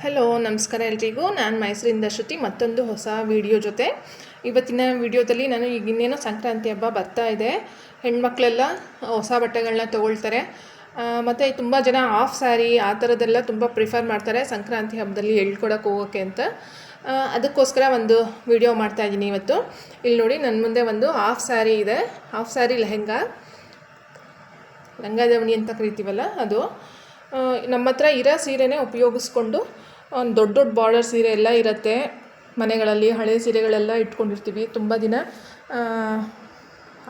Hello ನಮಸ್ಕಾರ ಎಲ್ರಿಗೂ. ನಾನು ಮೈಸೂರಿಂದ ಶ್ರುತಿ, ಮತ್ತೊಂದು ಹೊಸ ವಿಡಿಯೋ ಜೊತೆ. ಇವತ್ತಿನ ವಿಡಿಯೋದಲ್ಲಿ ನಾನು ಈಗ ಇನ್ನೇನೋ ಸಂಕ್ರಾಂತಿ ಹಬ್ಬ ಬರ್ತಾ ಇದೆ. ಹೆಣ್ಮಕ್ಳೆಲ್ಲ ಹೊಸ ಬಟ್ಟೆಗಳನ್ನ ತೊಗೊಳ್ತಾರೆ. ಮತ್ತು ತುಂಬ ಜನ ಆಫ್ ಸ್ಯಾರಿ ಆ ಥರದ್ದೆಲ್ಲ ತುಂಬ ಪ್ರಿಫರ್ ಮಾಡ್ತಾರೆ ಸಂಕ್ರಾಂತಿ ಹಬ್ಬದಲ್ಲಿ ಹೇಳ್ಕೊಡಕ್ಕೆ ಹೋಗೋಕ್ಕೆ ಅಂತ. ಅದಕ್ಕೋಸ್ಕರ ಒಂದು ವಿಡಿಯೋ ಮಾಡ್ತಾಯಿದ್ದೀನಿ ಇವತ್ತು. ಇಲ್ಲಿ ನೋಡಿ ನನ್ನ ಮುಂದೆ ಒಂದು ಹಾಫ್ ಸ್ಯಾರಿ ಇದೆ. ಹಾಫ್ ಸ್ಯಾರಿ ಲೆಹೆಂಗಾ. ಲಂಗಾದವಣಿ ಅಂತ ಕರಿತೀವಲ್ಲ ಅದು. ನಮ್ಮ ಹತ್ರ ಇರೋ ಸೀರೆನೇ ಉಪಯೋಗಿಸ್ಕೊಂಡು ಒಂದು ದೊಡ್ಡ ದೊಡ್ಡ ಬಾರ್ಡರ್ ಸೀರೆ ಎಲ್ಲ ಇರುತ್ತೆ. ಮನೆಗಳಲ್ಲಿ ಹಳೆ ಸೀರೆಗಳೆಲ್ಲ ಇಟ್ಕೊಂಡಿರ್ತೀವಿ. ತುಂಬ ದಿನ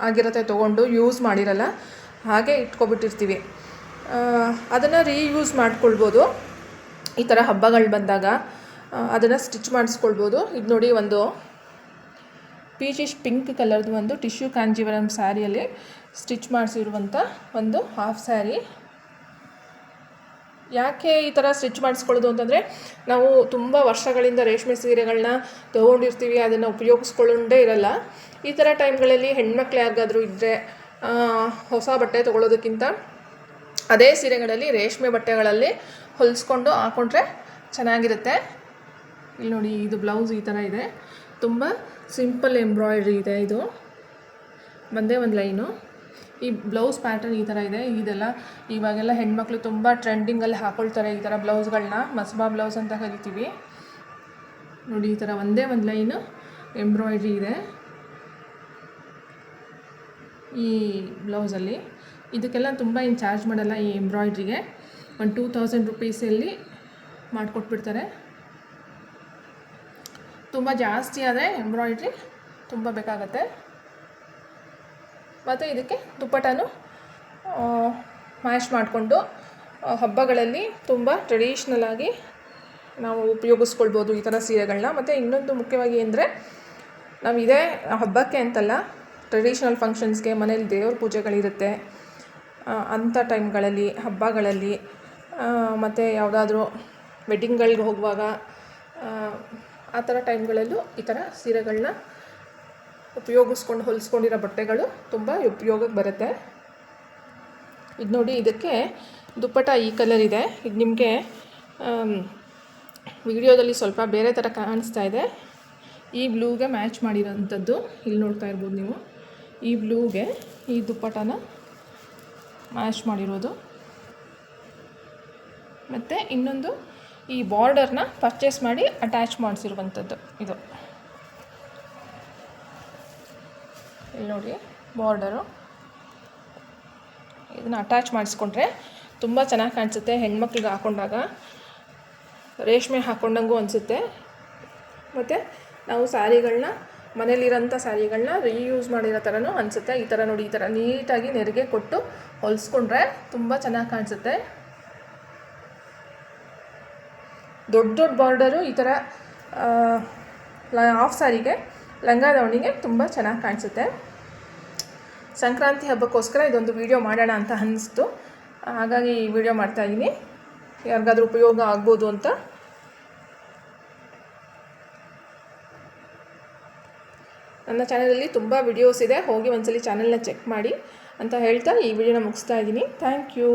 ಆಗಿರುತ್ತೆ ತೊಗೊಂಡು ಯೂಸ್ ಮಾಡಿರಲ್ಲ, ಹಾಗೆ ಇಟ್ಕೊಬಿಟ್ಟಿರ್ತೀವಿ. ಅದನ್ನು ರೀಯೂಸ್ ಮಾಡ್ಕೊಳ್ಬೋದು. ಈ ಥರ ಹಬ್ಬಗಳು ಬಂದಾಗ ಅದನ್ನು ಸ್ಟಿಚ್ ಮಾಡಿಸ್ಕೊಳ್ಬೋದು. ಇದು ನೋಡಿ ಒಂದು ಪೀಚಿಶ್ ಪಿಂಕ್ ಕಲರ್ದು ಒಂದು ಟಿಶ್ಯೂ ಕಾಂಜೀವರಂ ಸ್ಯಾರಿಯಲ್ಲಿ ಸ್ಟಿಚ್ ಮಾಡಿಸಿರುವಂಥ ಒಂದು ಹಾಫ್ ಸ್ಯಾರಿ ಯಾಕೆ ಈ ಥರ ಸ್ಟಿಚ್ ಮಾಡಿಸ್ಕೊಳ್ಳೋದು ಅಂತಂದರೆ ನಾವು ತುಂಬ ವರ್ಷಗಳಿಂದ ರೇಷ್ಮೆ ಸೀರೆಗಳನ್ನ ತೊಗೊಂಡಿರ್ತೀವಿ, ಅದನ್ನು ಉಪಯೋಗಿಸ್ಕೊಳ್ಳೋಂಡೇ ಇರಲ್ಲ. ಈ ಥರ ಟೈಮ್ಗಳಲ್ಲಿ ಹೆಣ್ಮಕ್ಳು ಯಾರಿಗಾದರೂ ಇದ್ದರೆ ಹೊಸ ಬಟ್ಟೆ ತೊಗೊಳೋದಕ್ಕಿಂತ ಅದೇ ಸೀರೆಗಳಲ್ಲಿ ರೇಷ್ಮೆ ಬಟ್ಟೆಗಳಲ್ಲಿ ಹೊಲಿಸ್ಕೊಂಡು ಹಾಕೊಂಡ್ರೆ ಚೆನ್ನಾಗಿರುತ್ತೆ. ಇಲ್ಲಿ ನೋಡಿ, ಇದು ಬ್ಲೌಸ್ ಈ ಥರ ಇದೆ. ತುಂಬ ಸಿಂಪಲ್ ಎಂಬ್ರಾಯ್ಡ್ರಿ ಇದೆ ಇದು. ಒಂದೇ ಒಂದು ಲೈನು. ಈ ಬ್ಲೌಸ್ ಪ್ಯಾಟರ್ನ್ ಈ ಥರ ಇದೆ. ಇದೆಲ್ಲ ಇವಾಗೆಲ್ಲ ಹೆಣ್ಮಕ್ಳು ತುಂಬ ಟ್ರೆಂಡಿಂಗಲ್ಲಿ ಹಾಕೊಳ್ತಾರೆ ಈ ಥರ ಬ್ಲೌಸ್ಗಳನ್ನ ಮಸ್ಬಾ ಬ್ಲೌಸ್ ಅಂತ ಕರಿತೀವಿ. ನೋಡಿ, ಈ ಥರ ಒಂದೇ ಒಂದು ಲೈನು ಎಂಬ್ರಾಯ್ಡ್ರಿ ಇದೆ. ಈ ಬ್ಲೌಸಲ್ಲಿ ಇದಕ್ಕೆಲ್ಲ ತುಂಬ ಏನು ಚಾರ್ಜ್ ಮಾಡಲ್ಲ ಈ ಎಂಬ್ರಾಯ್ಡ್ರಿಗೆ ಒಂದು ಟೂ ತೌಸಂಡ್ ರುಪೀಸಲ್ಲಿ ಮಾಡಿಕೊಟ್ಬಿಡ್ತಾರೆ. ತುಂಬ ಜಾಸ್ತಿ ಆದರೆ ಎಂಬ್ರಾಯ್ಡ್ರಿ ತುಂಬ ಬೇಕಾಗತ್ತೆ. ಮತ್ತು ಇದಕ್ಕೆ ದುಪ್ಪಟನು ಮ್ಯಾಶ್ ಮಾಡಿಕೊಂಡು ಹಬ್ಬಗಳಲ್ಲಿ ತುಂಬ ಟ್ರೆಡಿಷ್ನಲ್ ಆಗಿ ನಾವು ಉಪಯೋಗಿಸ್ಕೊಳ್ಬೋದು ಈ ಥರ ಸೀರೆಗಳನ್ನ ಮತ್ತು ಇನ್ನೊಂದು ಮುಖ್ಯವಾಗಿ ಅಂದರೆ, ನಾವು ಇದೇ ಹಬ್ಬಕ್ಕೆ ಅಂತಲ್ಲ ಟ್ರೆಡಿಷ್ನಲ್ ಫಂಕ್ಷನ್ಸ್ಗೆ ಮನೇಲಿ ದೇವ್ರ ಪೂಜೆಗಳಿರುತ್ತೆ. ಅಂಥ ಟೈಮ್ಗಳಲ್ಲಿ ಹಬ್ಬಗಳಲ್ಲಿ ಮತ್ತು ಯಾವುದಾದ್ರೂ ವೆಡ್ಡಿಂಗ್ಗಳಿಗೆ ಹೋಗುವಾಗ, ಆ ಥರ ಟೈಮ್ಗಳಲ್ಲೂ ಈ ಥರ ಸೀರೆಗಳನ್ನ ಉಪಯೋಗಿಸ್ಕೊಂಡು ಹೊಲಿಸ್ಕೊಂಡಿರೋ ಬಟ್ಟೆಗಳು ತುಂಬ ಉಪಯೋಗಕ್ಕೆ ಬರುತ್ತೆ. ಇದು ನೋಡಿ, ಇದಕ್ಕೆ ದುಪ್ಪಟ ಈ ಕಲರ್ ಇದೆ. ಇದು ನಿಮಗೆ ವಿಡಿಯೋದಲ್ಲಿ ಸ್ವಲ್ಪ ಬೇರೆ ಥರ ಕಾಣಿಸ್ತಾ ಇದೆ. ಈ ಬ್ಲೂಗೆ ಮ್ಯಾಚ್ ಮಾಡಿರೋಂಥದ್ದು ಇಲ್ಲಿ ನೋಡ್ತಾ ಇರ್ಬೋದು ನೀವು. ಈ ಬ್ಲೂಗೆ ಈ ದುಪ್ಪಟನ ಮ್ಯಾಚ್ ಮಾಡಿರೋದು. ಮತ್ತು ಇನ್ನೊಂದು ಈ ಬಾರ್ಡರ್ನ ಪರ್ಚೇಸ್ ಮಾಡಿ ಅಟ್ಯಾಚ್ ಮಾಡಿಸಿರುವಂಥದ್ದು ಇದು. ಇಲ್ಲಿ ನೋಡಿ, ಬಾರ್ಡರು. ಇದನ್ನು ಅಟ್ಯಾಚ್ ಮಾಡಿಸ್ಕೊಂಡ್ರೆ ತುಂಬ ಚೆನ್ನಾಗಿ ಕಾಣಿಸುತ್ತೆ ಹೆಣ್ಮಕ್ಳಿಗೆ ಹಾಕೊಂಡಾಗ. ರೇಷ್ಮೆ ಹಾಕೊಂಡಂಗೂ ಅನಿಸುತ್ತೆ. ಮತ್ತು ನಾವು ಸ್ಯಾರಿಗಳನ್ನ ಮನೇಲಿರೋಂಥ ಸ್ಯಾರಿಗಳನ್ನ ರೀಯೂಸ್ ಮಾಡಿರೋ ಥರನೂ ಅನಿಸುತ್ತೆ. ಈ ಥರ ನೋಡಿ, ಈ ಥರ ನೀಟಾಗಿ ನೆರಿಗೆ ಕೊಟ್ಟು ಹೊಲಿಸ್ಕೊಂಡ್ರೆ ತುಂಬ ಚೆನ್ನಾಗಿ ಕಾಣಿಸುತ್ತೆ. ದೊಡ್ಡ ದೊಡ್ಡ ಬಾರ್ಡರು ಈ ಥರ ಆಫ್ ಸ್ಯಾರಿಗೆ ಲಂಗ ದಾವಣಿಗೆ ತುಂಬ ಚೆನ್ನಾಗಿ ಕಾಣಿಸುತ್ತೆ. ಸಂಕ್ರಾಂತಿ ಹಬ್ಬಕ್ಕೋಸ್ಕರ ಇದೊಂದು ವಿಡಿಯೋ ಮಾಡೋಣ ಅಂತ ಅನ್ನಿಸ್ತು ಹಾಗಾಗಿ ಈ ವಿಡಿಯೋ ಮಾಡ್ತಾಯಿದ್ದೀನಿ ಯಾರಿಗಾದ್ರೂ ಉಪಯೋಗ ಆಗ್ಬೋದು ಅಂತ. ನನ್ನ ಚಾನಲಲ್ಲಿ ತುಂಬ ವಿಡಿಯೋಸ್ ಇದೆ. ಹೋಗಿ ಒಂದ್ಸಲಿ ಚಾನಲ್ನ ಚೆಕ್ ಮಾಡಿ ಅಂತ ಹೇಳ್ತಾ ಈ ವಿಡಿಯೋನ ಮುಗಿಸ್ತಾ ಇದ್ದೀನಿ ಥ್ಯಾಂಕ್ ಯು